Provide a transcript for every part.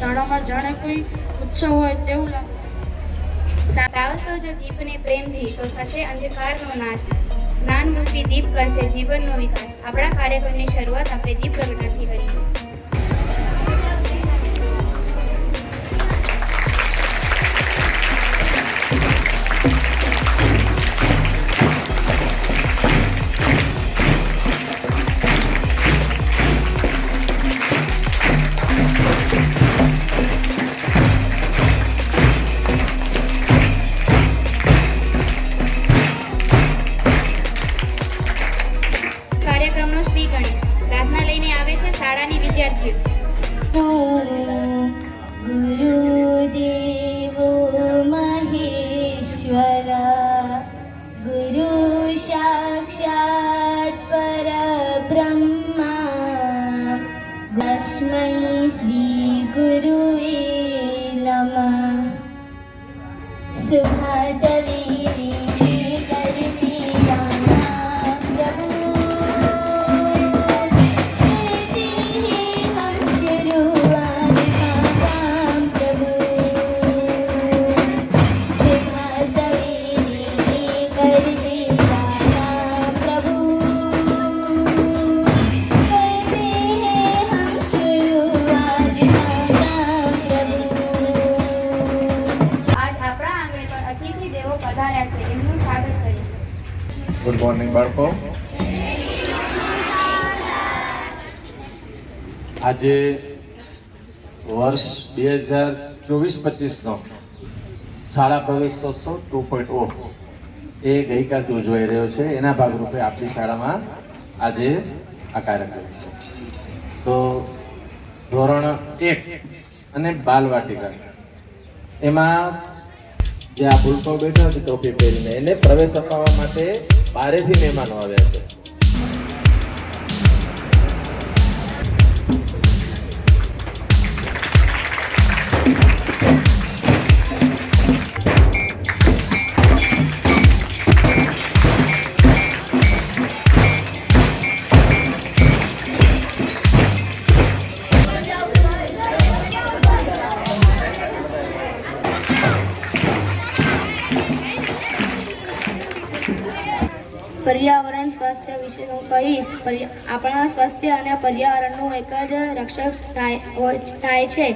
શાળામાં જાણે કોઈ ઉત્સવ હોય તેવું લાગે. સાવસો જો દીપને પ્રેમથી તો થશે અંધકારનો નાશ. જ્ઞાનરૂપી દીપ કરશે જીવનનો વિકાસ. આપણા કાર્યક્રમની શરૂઆત આપણે દીપ પ્રગટનથી કરીએ શાળાની વિદ્યાર્થીઓ. તું ગુરુદેવ મહેશ્વર ગુરુ સાક્ષાત પર બ્રહ્મા લક્ષ્મય શ્રી ગુરુવે નમઃ. શુભ ગુડ મોર્નિંગ બાળકો. આજે વર્ષ બે હજાર ચોવીસ પચીસનો શાળા પ્રવેશોત્સવ ટુ પોઈન્ટ ઓ. એ ગઈકાલથી ઉજવાઈ રહ્યો છે. એના ભાગરૂપે આપણી શાળામાં આજે આ કાર્યક્રમ છે. તો ધોરણ એક અને બાલવાટિકા. એમાં જે આ પુલ પર બેઠા છે ટોપી પહેરીને. એને પ્રવેશ અપાવવા માટે બારેથી મહેમાનો આવ્યા છે. પર્યાવરણ, સ્વાસ્થ્ય વિશે હું કહીશ આપણા સ્વાસ્થ્ય અને પર્યાવરણનું એક જ રક્ષક થાય થાય છે.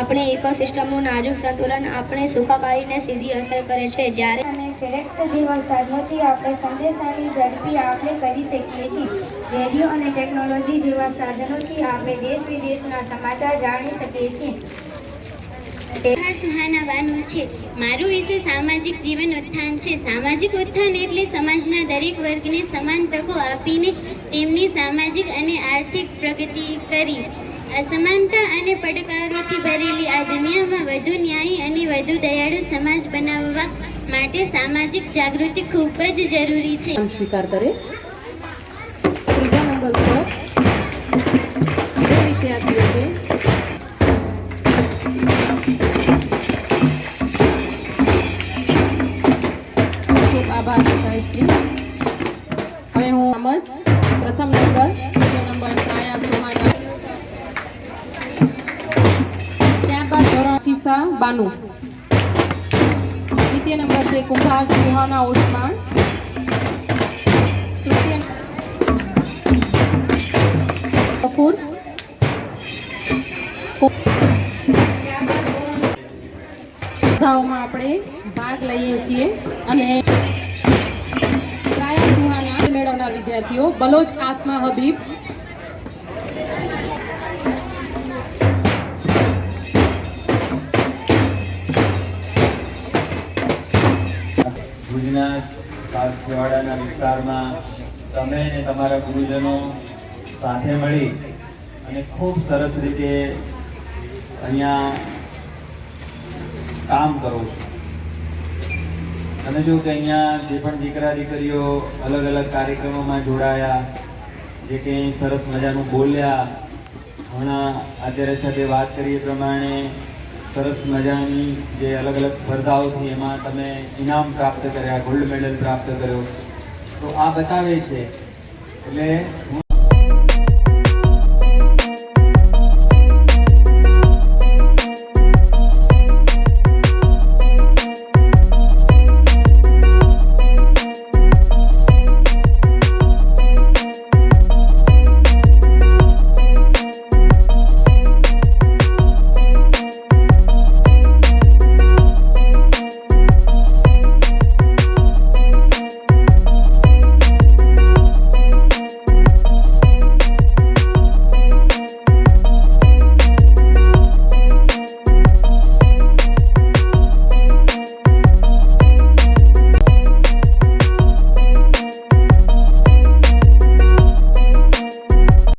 આપણે ઇકોસિસ્ટમનું નાજુક સંતુલન આપણે સુખાકારીને સીધી અસર કરે છે. જ્યારે અને ફેરેક્સ જેવા સાધનોથી આપણે સંદેશાની ઝડપી આપણે કરી શકીએ છીએ. રેડિયો અને ટેકનોલોજી જેવા સાધનોથી આપણે દેશ વિદેશના સમાચાર જાણી શકીએ છીએ. સુહાના બાનુ છે. મારું વિશે સામાજિક જીવન ઉત્થાન છે. સામાજિક ઉત્થાન એટલે સમાજના દરેક વર્ગને સમાન તકો આપીને તેમની સામાજિક અને આર્થિક પ્રગતિ કરી. અસમાનતા અને પડકારોથી ભરેલી આ દુનિયામાં વધુ ન્યાયી અને વધુ દયાળુ સમાજ બનાવવા માટે સામાજિક જાગૃતિ ખૂબ જ જરૂરી છે. સ્વીકાર કરે. ત્રીજા નંબર પર વિદ્યાર્થીઓ છે. બાનુ દ્વિતીય નંબર છે કુંભાર સુહાના તૃતીય કપૂર. સ્પર્ધાઓમાં આપણે ભાગ લઈએ છીએ અને પ્રાયા સુહાના મેળવનાર વિદ્યાર્થીઓ, બલોચ આસમા હબીબ ભુજના કાઠિયાવાડાના વિસ્તારમાં તમે અને તમારા ગુરુજનો સાથે મળી અને ખૂબ સરસ રીતે અહીંયા કામ કરો છો. અને જો કે અહીંયા જે પણ દીકરા દીકરીઓ અલગ અલગ કાર્યક્રમોમાં જોડાયા, જે કંઈ સરસ મજાનું બોલ્યા, હમણાં અત્યારે સાથે વાત કરી એ પ્રમાણે સરસ મજાની જે અલગ અલગ સ્પર્ધાઓથી એમાં તમે ઇનામ પ્રાપ્ત કર્યા ગોલ્ડ મેડલ પ્રાપ્ત કર્યો. તો આ બતાવે છે. એટલે